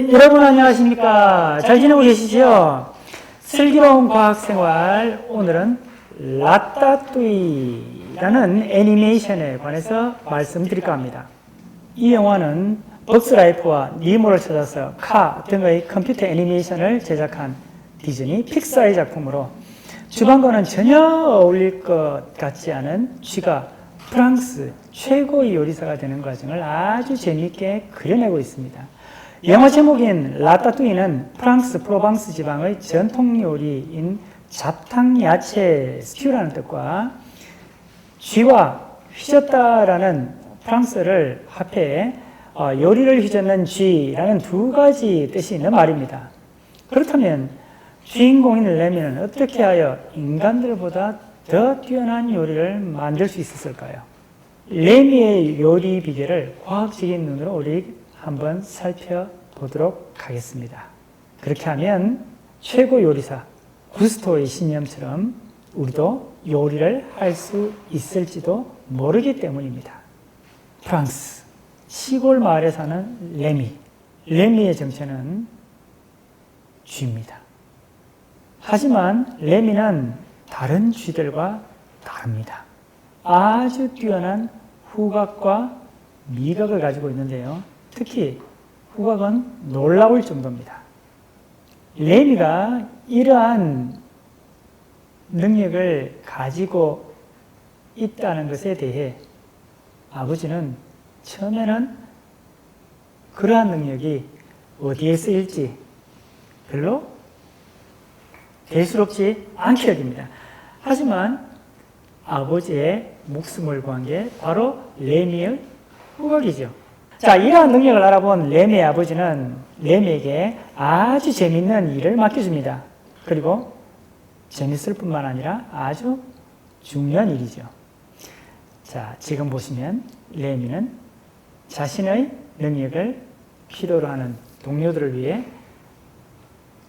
네, 여러분 안녕하십니까? 잘 지내고 계시죠? 슬기로운 과학생활 오늘은 라따뚜이라는 애니메이션에 관해서 말씀드릴까 합니다. 이 영화는 벅스라이프와 니모를 찾아서 카 등의 컴퓨터 애니메이션을 제작한 디즈니 픽사의 작품으로 주방과는 전혀 어울릴 것 같지 않은 쥐가 프랑스 최고의 요리사가 되는 과정을 아주 재미있게 그려내고 있습니다. 영화 제목인 라따뚜이는 프랑스 프로방스 지방의 전통 요리인 잡탕 야채 스튜라는 뜻과 쥐와 휘젓다라는 프랑스를 합해 어, 요리를 휘젓는 쥐라는 두 가지 뜻이 있는 말입니다. 그렇다면 주인공인 레미는 어떻게 하여 인간들보다 더 뛰어난 요리를 만들 수 있었을까요? 레미의 요리 비결을 과학적인 눈으로 우리 한번 살펴보도록 하겠습니다. 그렇게 하면 최고 요리사 구스토의 신념처럼 우리도 요리를 할 수 있을지도 모르기 때문입니다. 프랑스 시골 마을에 사는 레미. 레미의 정체는 쥐입니다. 하지만 레미는 다른 쥐들과 다릅니다. 아주 뛰어난 후각과 미각을 가지고 있는데요. 특히 후각은 놀라울 정도입니다. 레미가 이러한 능력을 가지고 있다는 것에 대해 아버지는 처음에는 그러한 능력이 어디에 쓰일지 별로 대수롭지 않게 여깁니다. 하지만 아버지의 목숨을 구한 게 바로 레미의 후각이죠. 자, 이러한 능력을 알아본 레미의 아버지는 레미에게 아주 재밌는 일을 맡겨줍니다. 그리고 재밌을 뿐만 아니라 아주 중요한 일이죠. 자, 지금 보시면 레미는 자신의 능력을 필요로 하는 동료들을 위해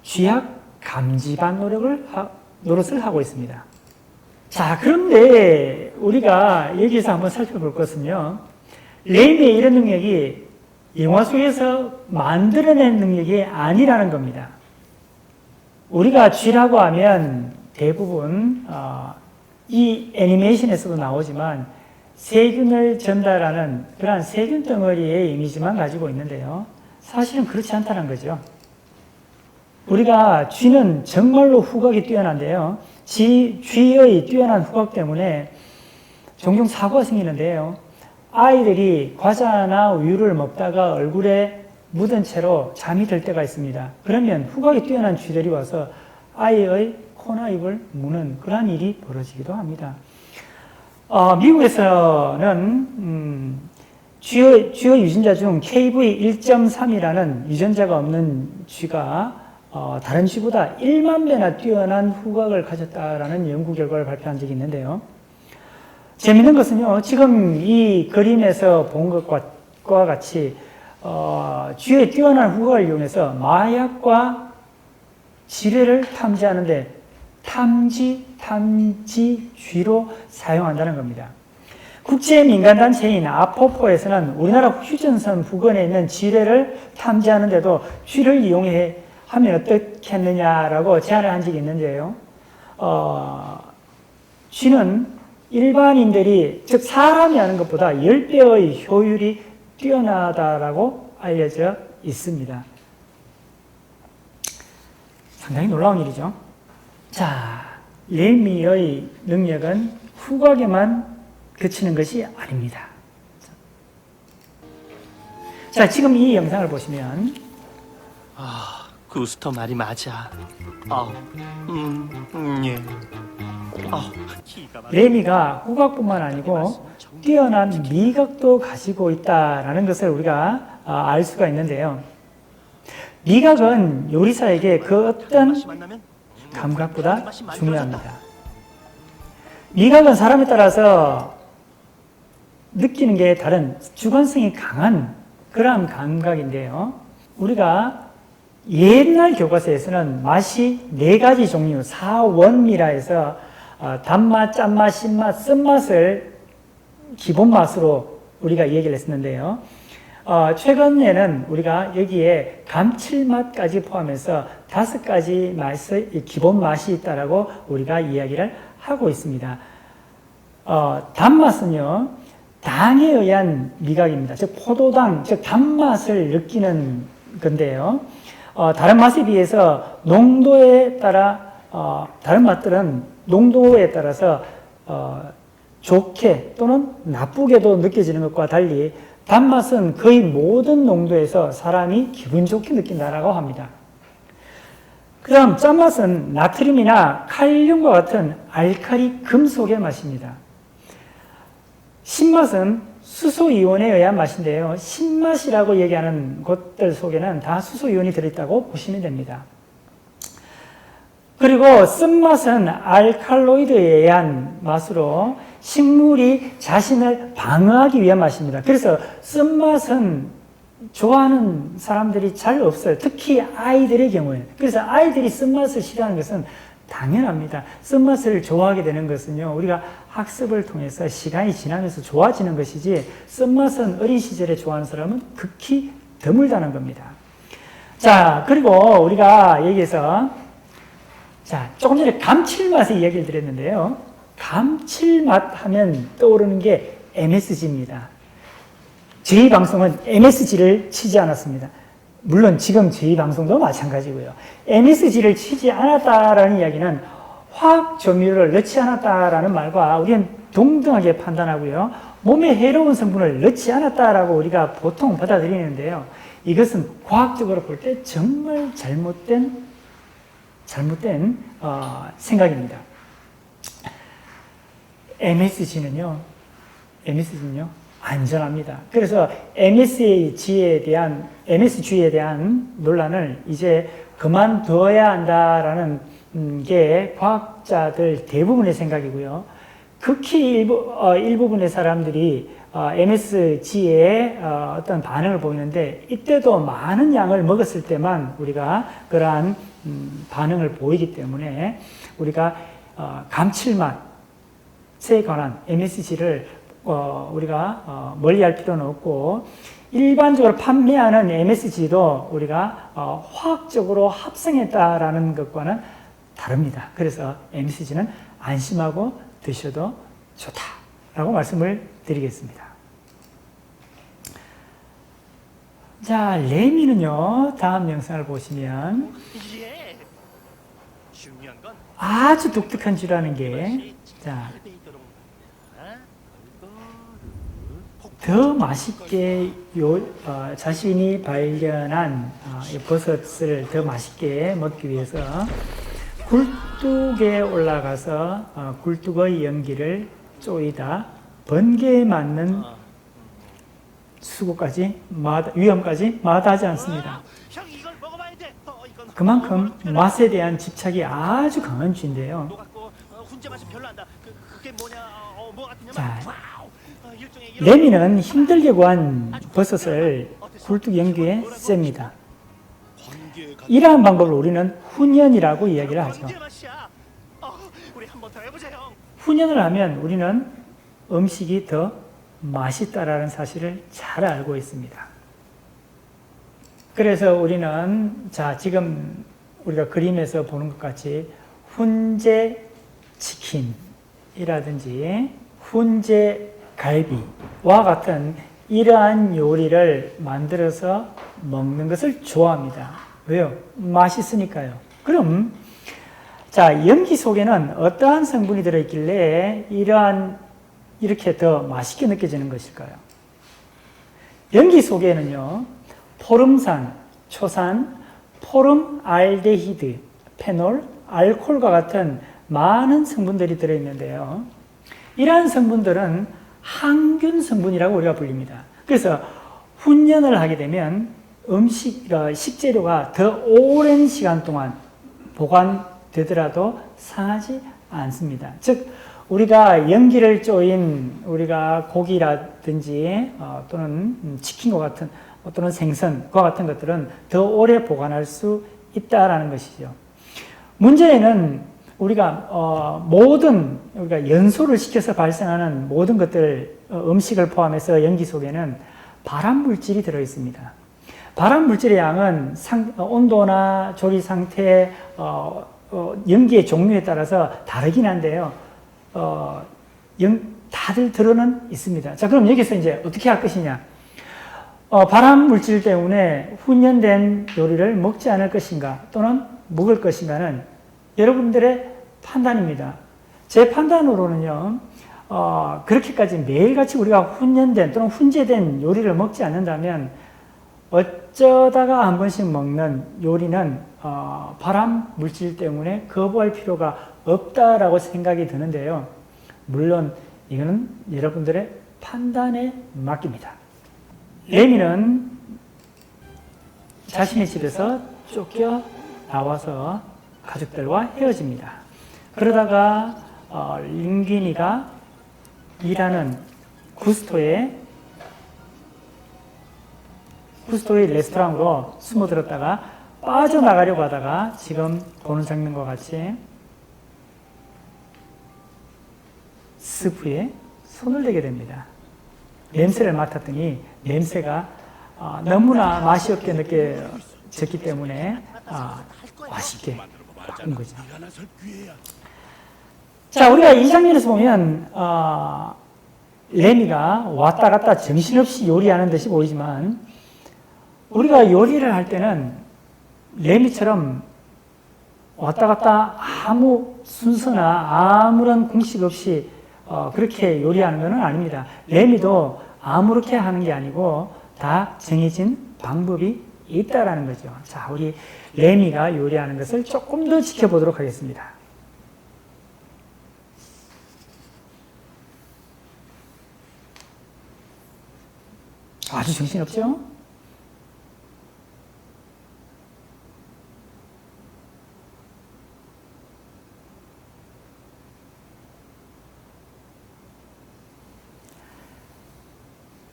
쥐약 감지반 노력을 하, 노릇을 하고 있습니다. 자, 그런데 우리가 여기서 한번 살펴볼 것은요. 레미의 이런 능력이 영화 속에서 만들어낸 능력이 아니라는 겁니다. 우리가 쥐라고 하면 대부분 어, 이 애니메이션에서도 나오지만 세균을 전달하는 그러한 세균 덩어리의 이미지만 가지고 있는데요. 사실은 그렇지 않다는 거죠. 우리가 쥐는 정말로 후각이 뛰어난데요. 쥐, 쥐의 뛰어난 후각 때문에 종종 사고가 생기는데요. 아이들이 과자나 우유를 먹다가 얼굴에 묻은 채로 잠이 들 때가 있습니다. 그러면 후각이 뛰어난 쥐들이 와서 아이의 코나 입을 무는 그러한 일이 벌어지기도 합니다. 어, 미국에서는 음, 쥐의, 쥐의 유전자 중 KV1.3이라는 유전자가 없는 쥐가 어, 다른 쥐보다 1만 배나 뛰어난 후각을 가졌다라는 연구 결과를 발표한 적이 있는데요. 재밌는 것은요, 지금 이 그림에서 본 것과 같이 어, 쥐의 뛰어난 후각을 이용해서 마약과 지뢰를 탐지하는데 탐지, 탐지, 쥐로 사용한다는 겁니다. 국제 민간단체인 아포포에서는 우리나라 휴전선 부근에 있는 지뢰를 탐지하는데도 쥐를 이용해 하면 어떻겠느냐라고 제안을 한 적이 있는데요. 어, 쥐는 일반인들이, 즉 사람이 하는 것보다 10배의 효율이 뛰어나다라고 알려져 있습니다. 상당히 놀라운 일이죠. 자, 레미의 능력은 후각에만 그치는 것이 아닙니다. 자, 지금 이 영상을 보시면 아, 구스터 말이 맞아. 아, 음, 음, 예. 아, 기가 막. 레미가 후각뿐만 아니고 뛰어난 미각도 가지고 있다라는 것을 우리가 아, 알 수가 있는데요. 미각은 요리사에게 그 어떤 감각보다 중요합니다. 미각은 사람에 따라서 느끼는 게 다른 주관성이 강한 그러한 감각인데요. 우리가 옛날 교과서에서는 맛이 네 가지 종류, 사원미라 해서 어, 단맛, 짠맛, 신맛, 쓴맛을 기본 맛으로 우리가 얘기를 했었는데요. 어, 최근에는 우리가 여기에 감칠맛까지 포함해서 다섯 가지 맛의 이 기본 맛이 있다라고 우리가 이야기를 하고 있습니다. 어, 단맛은요, 당에 의한 미각입니다. 즉, 포도당, 즉, 단맛을 느끼는 건데요. 어, 다른 맛에 비해서 농도에 따라, 어, 다른 맛들은 농도에 따라서, 어, 좋게 또는 나쁘게도 느껴지는 것과 달리 단맛은 거의 모든 농도에서 사람이 기분 좋게 느낀다라고 합니다. 그 다음 짠맛은 나트륨이나 칼륨과 같은 알칼리 금속의 맛입니다. 신맛은 수소이온에 의한 맛인데요. 신맛이라고 얘기하는 것들 속에는 다 수소이온이 들어있다고 보시면 됩니다. 그리고 쓴맛은 알칼로이드에 의한 맛으로 식물이 자신을 방어하기 위한 맛입니다. 그래서 쓴맛은 좋아하는 사람들이 잘 없어요. 특히 아이들의 경우에. 그래서 아이들이 쓴맛을 싫어하는 것은 당연합니다. 쓴맛을 좋아하게 되는 것은요, 우리가 학습을 통해서 시간이 지나면서 좋아지는 것이지, 쓴맛은 어린 시절에 좋아하는 사람은 극히 드물다는 겁니다. 자, 그리고 우리가 여기에서, 자, 조금 전에 감칠맛의 이야기를 드렸는데요. 감칠맛 하면 떠오르는 게 MSG입니다. 저희 방송은 MSG를 치지 않았습니다. 물론 지금 저희 방송도 마찬가지고요. MSG를 치지 않았다라는 이야기는 화학 조미료를 넣지 않았다라는 말과 우리는 동등하게 판단하고요. 몸에 해로운 성분을 넣지 않았다라고 우리가 보통 받아들이는데요. 이것은 과학적으로 볼 때 정말 잘못된 잘못된 어, 생각입니다. MSG는요, MSG는요, 안전합니다. 그래서 MSG에 대한, MSG에 대한 논란을 이제 그만둬야 한다라는 음, 게 과학자들 대부분의 생각이고요. 극히 일부, 어, 일부분의 사람들이 어, MSG에 어, 어떤 반응을 보이는데 이때도 많은 양을 먹었을 때만 우리가 그러한 음, 반응을 보이기 때문에 우리가 어, 감칠맛, 에 관한 MSG를 어, 우리가 어, 멀리할 필요는 없고 일반적으로 판매하는 MSG도 우리가 어, 화학적으로 합성했다라는 것과는 다릅니다. 그래서 MSG는 안심하고 드셔도 좋다라고 말씀을 드리겠습니다. 자, 레미는요, 다음 영상을 보시면 아주 독특한 쥐라는 게, 자, 잘 되도록 말이야. 얼굴을 더 맛있게 요, 어, 자신이 발견한 어, 이 버섯을 더 맛있게 먹기 위해서 굴뚝에 올라가서 어, 굴뚝의 연기를 쪼이다 번개에 맞는 어. 수고까지 마다, 위험까지 마다하지 않습니다. 어, 그만큼 어, 맛에 대한 집착이 아주 강한 쥐인데요. 녹았고 어. 그, 뭐냐? 어, 뭐 자. 어, 레미는 힘들게 구한 버섯을 굴뚝 연기에 셉니다. 이러한 방법을 우리는 훈연이라고 이야기를 하죠. 훈연을 하면 우리는 음식이 더 맛있다라는 사실을 잘 알고 있습니다. 그래서 우리는 자 지금 우리가 그림에서 보는 것 같이 훈제 치킨이라든지 훈제 갈비와 같은 이러한 요리를 만들어서 먹는 것을 좋아합니다. 왜요? 맛있으니까요. 그럼 자, 연기 속에는 어떠한 성분이 들어있길래 이러한, 이렇게 더 맛있게 느껴지는 것일까요? 연기 속에는요, 포름산, 초산, 포름 알데히드, 페놀, 알코올과 같은 많은 성분들이 들어있는데요. 이러한 성분들은 항균 성분이라고 우리가 불립니다. 그래서 훈연을 하게 되면 음식, 어, 식재료가 더 오랜 시간 동안 보관되더라도 상하지 않습니다. 즉, 우리가 연기를 쪼인 우리가 고기라든지 어, 또는 음, 치킨과 같은 어, 또는 생선과 같은 것들은 더 오래 보관할 수 있다라는 것이죠. 문제는 우리가 어, 모든 우리가 연소를 시켜서 발생하는 모든 것들 어, 음식을 포함해서 연기 속에는 발암 물질이 들어 있습니다. 발암 물질의 양은 상- 어, 온도나 조리 상태, 어, 어, 연기의 종류에 따라서 다르긴 한데요. 어, 연- 다들 들어는 있습니다. 자, 그럼 여기서 이제 어떻게 할 것이냐? 어, 발암 물질 때문에 훈연된 요리를 먹지 않을 것인가 또는 먹을 것인가는 여러분들의 판단입니다. 제 판단으로는요, 어, 그렇게까지 매일같이 우리가 훈연된 또는 훈제된 요리를 먹지 않는다면 어쩌다가 한 번씩 먹는 요리는 어, 발암 물질 때문에 거부할 필요가 없다라고 생각이 드는데요. 물론 이거는 여러분들의 판단에 맡깁니다. 레미는 자신의 집에서 쫓겨 나와서 가족들과 헤어집니다. 그러다가 어, 링귀니가 일하는 구스토의 구스토의 레스토랑으로 숨어들었다가 빠져나가려고 하다가 지금 보는 장면과 같이 스프에 손을 대게 됩니다. 냄새를 맡았더니 냄새가 아, 너무나 맛이 없게 느껴졌기 때문에 아, 맛있게 바꾼 거죠. 자, 우리가 이 장면에서 보면 어, 레미가 왔다 갔다 정신없이 요리하는 듯이 보이지만 우리가 요리를 할 때는 레미처럼 왔다 갔다 아무 순서나 아무런 공식 없이 어, 그렇게 요리하는 것은 아닙니다. 레미도 아무렇게 하는 게 아니고 다 정해진 방법이 있다라는 거죠. 자, 우리 레미가 요리하는 것을 조금 더 지켜보도록 하겠습니다. 아주 정신없죠?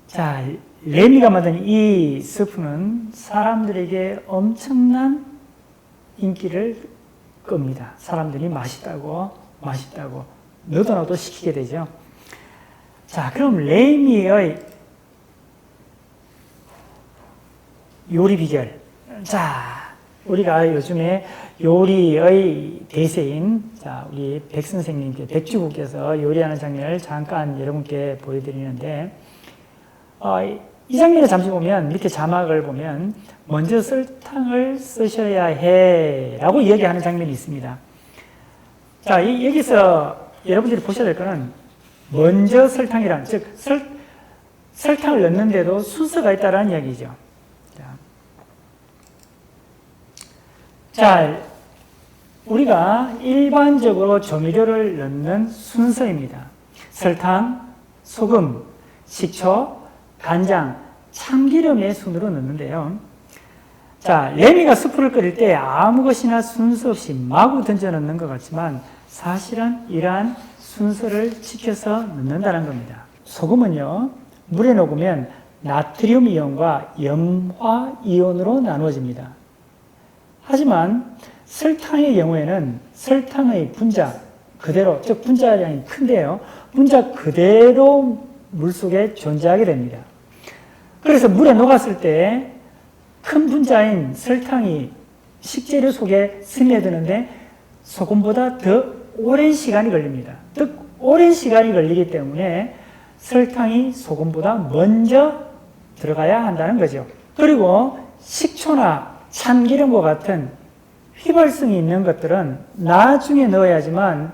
자, 레미가 만든 이 스프는 사람들에게 엄청난 인기를 끕니다. 사람들이 맛있다고, 맛있다고, 너도 나도 시키게 되죠. 자, 그럼 레미의 요리 비결. 자, 우리가 요즘에 요리의 대세인 자, 우리 백 선생님께 백주국께서 요리하는 장면을 잠깐 여러분께 보여드리는데 어, 이- 이 장면을 잠시 보면 밑에 자막을 보면 먼저 설탕을 쓰셔야 해라고 이야기하는 장면이 있습니다. 자, 이, 여기서 여러분들이 보셔야 될 거는 먼저 설탕이란 즉 설, 설탕을 넣는데도 순서가 있다라는 이야기죠. 자, 자, 우리가 일반적으로 조미료를 넣는 순서입니다. 설탕, 소금, 식초, 간장, 참기름의 순으로 넣는데요. 자, 레미가 스프를 끓일 때 아무 것이나 순서 없이 마구 던져 넣는 것 같지만 사실은 이러한 순서를 지켜서 넣는다는 겁니다. 소금은요, 물에 녹으면 나트륨 이온과 염화 이온으로 나누어집니다. 하지만 설탕의 경우에는 설탕의 분자 그대로, 즉 분자량이 큰데요. 분자 그대로 물 속에 존재하게 됩니다. 그래서 물에 녹았을 때 큰 분자인 설탕이 식재료 속에 스며드는데 소금보다 더 오랜 시간이 걸립니다. 즉, 오랜 시간이 걸리기 때문에 설탕이 소금보다 먼저 들어가야 한다는 거죠. 그리고 식초나 참기름과 같은 휘발성이 있는 것들은 나중에 넣어야지만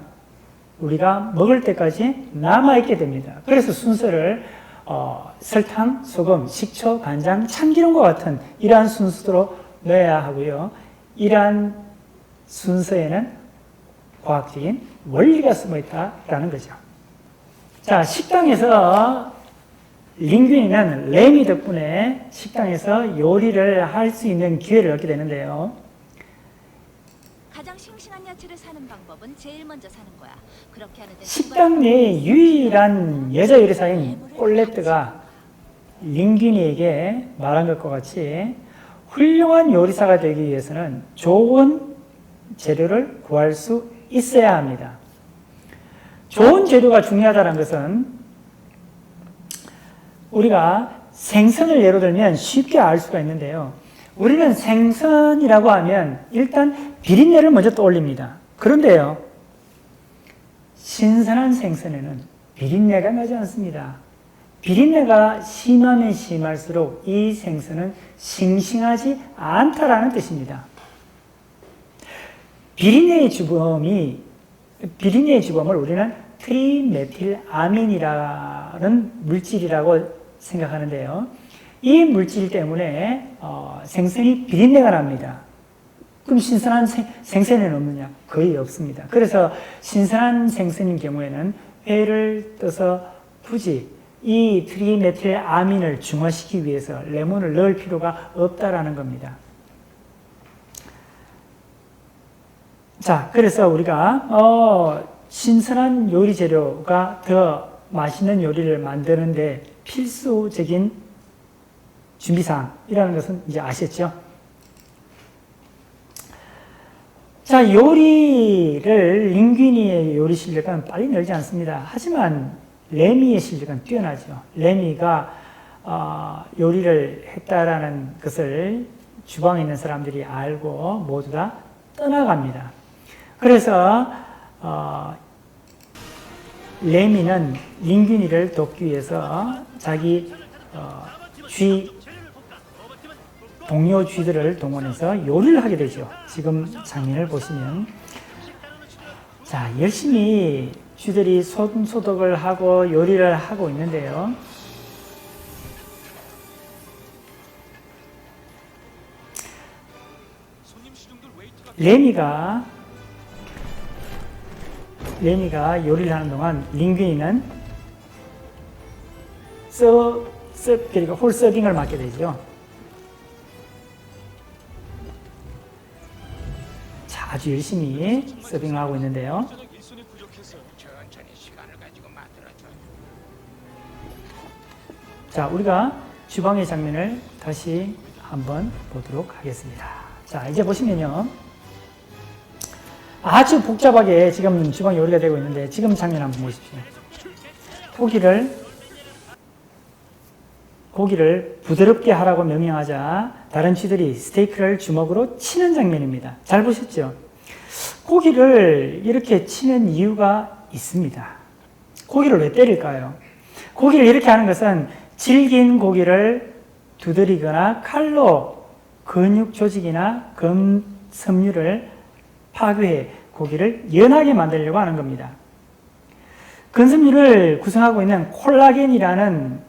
우리가 먹을 때까지 남아있게 됩니다. 그래서 순서를 어, 설탕, 소금, 식초, 간장, 참기름과 같은 이러한 순서로 넣어야 하고요. 이러한 순서에는 과학적인 원리가 숨어 있다라는 거죠. 자, 식당에서 링귀니는 레미 덕분에 식당에서 요리를 할 수 있는 기회를 얻게 되는데요. 야채를 사는 방법은 제일 먼저 사는 거야. 그렇게 하는 데 식당 내 유일한 여자 요리사인 꼴레트가 링귀니에게 말한 것과 같이 훌륭한 요리사가 되기 위해서는 좋은 재료를 구할 수 있어야 합니다. 좋은 재료가 중요하다는 것은 우리가 생선을 예로 들면 쉽게 알 수가 있는데요. 우리는 생선이라고 하면 일단 비린내를 먼저 떠올립니다. 그런데요, 신선한 생선에는 비린내가 나지 않습니다. 비린내가 심하면 심할수록 이 생선은 싱싱하지 않다라는 뜻입니다. 비린내의 주범이 비린내의 주범을 우리는 트리메틸아민이라는 물질이라고 생각하는데요. 이 물질 때문에 어, 생선이 비린내가 납니다. 그럼 신선한 생, 생선에는 없느냐? 거의 없습니다. 그래서 신선한 생선인 경우에는 회를 떠서 굳이 이 트리메틸 아민을 중화시키기 위해서 레몬을 넣을 필요가 없다라는 겁니다. 자, 그래서 우리가 어, 신선한 요리 재료가 더 맛있는 요리를 만드는데 필수적인 준비사항이라는 것은 이제 아셨죠? 자, 요리를 링귀니의 요리 실력은 빨리 늘지 않습니다. 하지만 레미의 실력은 뛰어나죠. 레미가 어, 요리를 했다라는 것을 주방에 있는 사람들이 알고 모두 다 떠나갑니다. 그래서 어, 레미는 링귀니를 돕기 위해서 자기 어, 쥐 동료 쥐들을 동원해서 요리를 하게 되죠. 지금 장면을 보시면 자 열심히 쥐들이 손 소독을 하고 요리를 하고 있는데요. 레미가 레미가 요리를 하는 동안 링귀니는 서, 서, 그러니까 홀 서빙을 맡게 되죠. 아주 열심히 서빙을 하고 있는데요. 자, 우리가 주방의 장면을 다시 한번 보도록 하겠습니다. 자, 이제 보시면요. 아주 복잡하게 지금 주방 요리가 되고 있는데 지금 장면 한번 보십시오. 고기를 고기를 부드럽게 하라고 명령하자 다른 쥐들이 스테이크를 주먹으로 치는 장면입니다. 잘 보셨죠? 고기를 이렇게 치는 이유가 있습니다. 고기를 왜 때릴까요? 고기를 이렇게 하는 것은 질긴 고기를 두드리거나 칼로 근육 조직이나 금 섬유를 파괴해 고기를 연하게 만들려고 하는 겁니다. 근섬유를 구성하고 있는 콜라겐이라는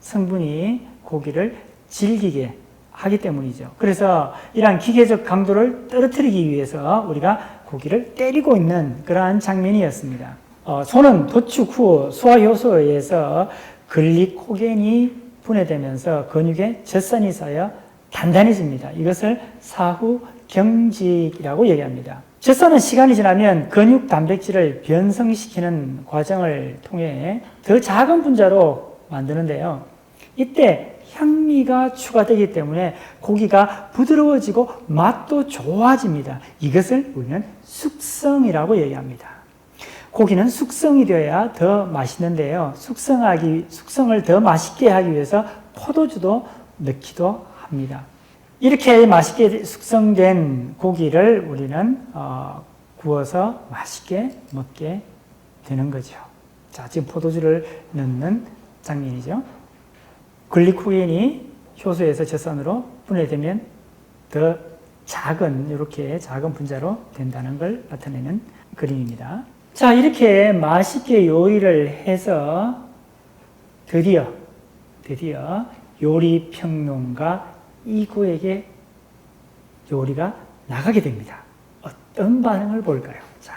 성분이 고기를 질기게 하기 때문이죠. 그래서 이러한 기계적 강도를 떨어뜨리기 위해서 우리가 고기를 때리고 있는 그러한 장면이었습니다. 어, 소는 도축 후 소화 효소에 의해서 글리코겐이 분해되면서 근육에 젖산이 쌓여 단단해집니다. 이것을 사후 경직이라고 얘기합니다. 젖산은 시간이 지나면 근육 단백질을 변성시키는 과정을 통해 더 작은 분자로 만드는데요. 이때 향미가 추가되기 때문에 고기가 부드러워지고 맛도 좋아집니다. 이것을 우리는 숙성이라고 얘기합니다. 고기는 숙성이 되어야 더 맛있는데요. 숙성하기, 숙성을 더 맛있게 하기 위해서 포도주도 넣기도 합니다. 이렇게 맛있게 숙성된 고기를 우리는 어, 구워서 맛있게 먹게 되는 거죠. 자, 지금 포도주를 넣는 장면이죠. 글리코겐이 효소에서 젖산으로 분해되면 더 작은 이렇게 작은 분자로 된다는 걸 나타내는 그림입니다. 자, 이렇게 맛있게 요리를 해서 드디어 드디어 요리 평론가 이구에게 요리가 나가게 됩니다. 어떤 반응을 볼까요? 자,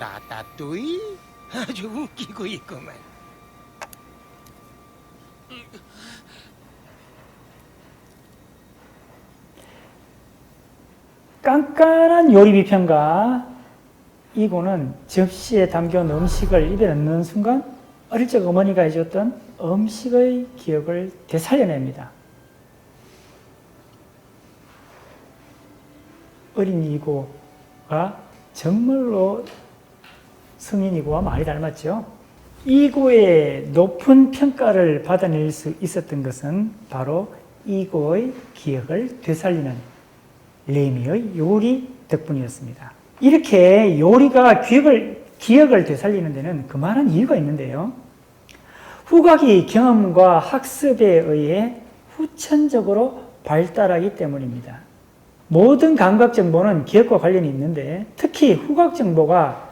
라따뚜이 아주 웃기고 있구만. 깐깐한 요리 비평가 이고는 접시에 담겨온 음식을 입에 넣는 순간 어릴 적 어머니가 해줬던 음식의 기억을 되살려냅니다. 어린 이고가 정말로 성인 이고와 많이 닮았죠. 이고의 높은 평가를 받아낼 수 있었던 것은 바로 이고의 기억을 되살리는 레미의 요리 덕분이었습니다. 이렇게 요리가 기억을, 기억을 되살리는 데는 그만한 이유가 있는데요. 후각이 경험과 학습에 의해 후천적으로 발달하기 때문입니다. 모든 감각 정보는 기억과 관련이 있는데 특히 후각 정보가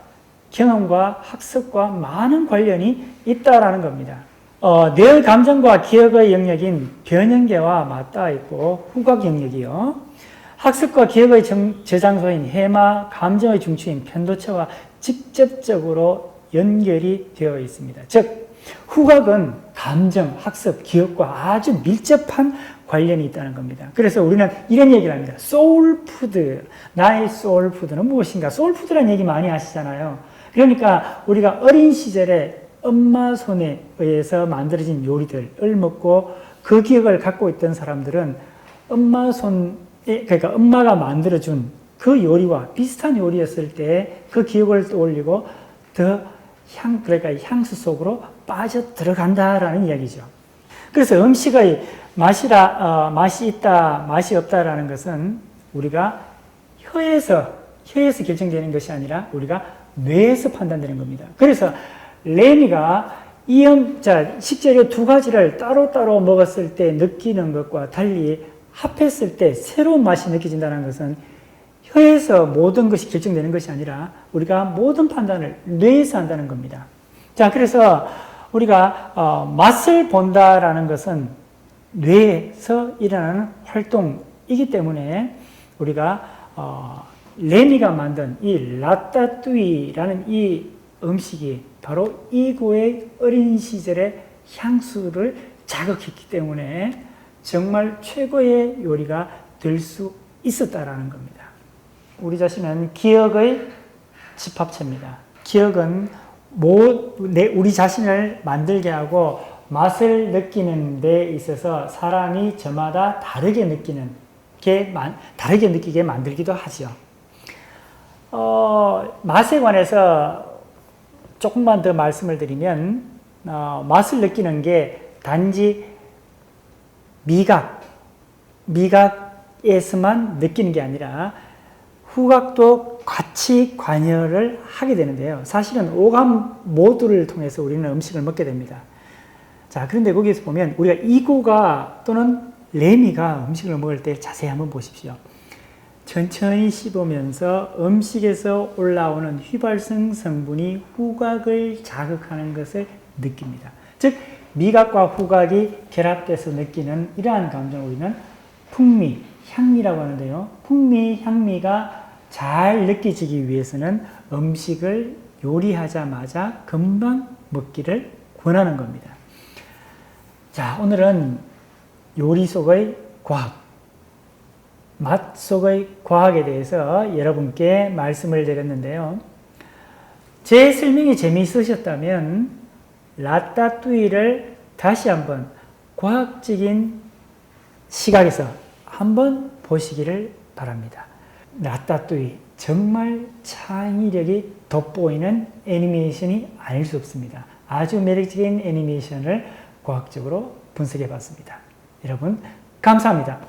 경험과 학습과 많은 관련이 있다라는 겁니다. 어, 뇌의 감정과 기억의 영역인 변형계와 맞닿아 있고 후각 영역이요. 학습과 기억의 정- 저장소인 해마, 감정의 중추인 편도체와 직접적으로 연결이 되어 있습니다. 즉, 후각은 감정, 학습, 기억과 아주 밀접한 관련이 있다는 겁니다. 그래서 우리는 이런 얘기를 합니다. 소울푸드. 나의 소울푸드는 무엇인가? 소울푸드라는 얘기 많이 하시잖아요. 그러니까 우리가 어린 시절에 엄마 손에 의해서 만들어진 요리들을 먹고 그 기억을 갖고 있던 사람들은 엄마 손에, 그러니까 엄마가 만들어준 그 요리와 비슷한 요리였을 때 그 기억을 떠올리고 더 향, 그러니까 향수 속으로 빠져 들어간다라는 이야기죠. 그래서 음식의 맛이라, 어, 맛이 있다, 맛이 없다라는 것은 우리가 혀에서, 혀에서 결정되는 것이 아니라 우리가 뇌에서 판단되는 겁니다. 그래서 레미가 이 음, 자, 식재료 두 가지를 따로따로 먹었을 때 느끼는 것과 달리 합했을 때 새로운 맛이 느껴진다는 것은 혀에서 모든 것이 결정되는 것이 아니라 우리가 모든 판단을 뇌에서 한다는 겁니다. 자, 그래서 우리가 어, 맛을 본다라는 것은 뇌에서 일어나는 활동이기 때문에 우리가 어, 레미가 만든 이 라따뚜이라는 이 음식이 바로 이고의 어린 시절의 향수를 자극했기 때문에 정말 최고의 요리가 될 수 있었다라는 겁니다. 우리 자신은 기억의 집합체입니다. 기억은 모, 내, 우리 자신을 만들게 하고 맛을 느끼는 데 있어서 사람이 저마다 다르게 느끼는 게, 만, 다르게 느끼게 만들기도 하죠. 어, 맛에 관해서 조금만 더 말씀을 드리면, 어, 맛을 느끼는 게 단지 미각, 미각에서만 느끼는 게 아니라 후각도 같이 관여를 하게 되는데요. 사실은 오감 모두를 통해서 우리는 음식을 먹게 됩니다. 자, 그런데 거기에서 보면 우리가 이고가 또는 레미가 음식을 먹을 때 자세히 한번 보십시오. 천천히 씹으면서 음식에서 올라오는 휘발성 성분이 후각을 자극하는 것을 느낍니다. 즉, 미각과 후각이 결합돼서 느끼는 이러한 감정을 우리는 풍미, 향미라고 하는데요. 풍미, 향미가 잘 느껴지기 위해서는 음식을 요리하자마자 금방 먹기를 권하는 겁니다. 자, 오늘은 요리 속의 과학, 맛 속의 과학에 대해서 여러분께 말씀을 드렸는데요. 제 설명이 재미있으셨다면 라따뚜이를 다시 한번 과학적인 시각에서 한번 보시기를 바랍니다. 라따뚜이 정말 창의력이 돋보이는 애니메이션이 아닐 수 없습니다. 아주 매력적인 애니메이션을 과학적으로 분석해 봤습니다. 여러분 감사합니다.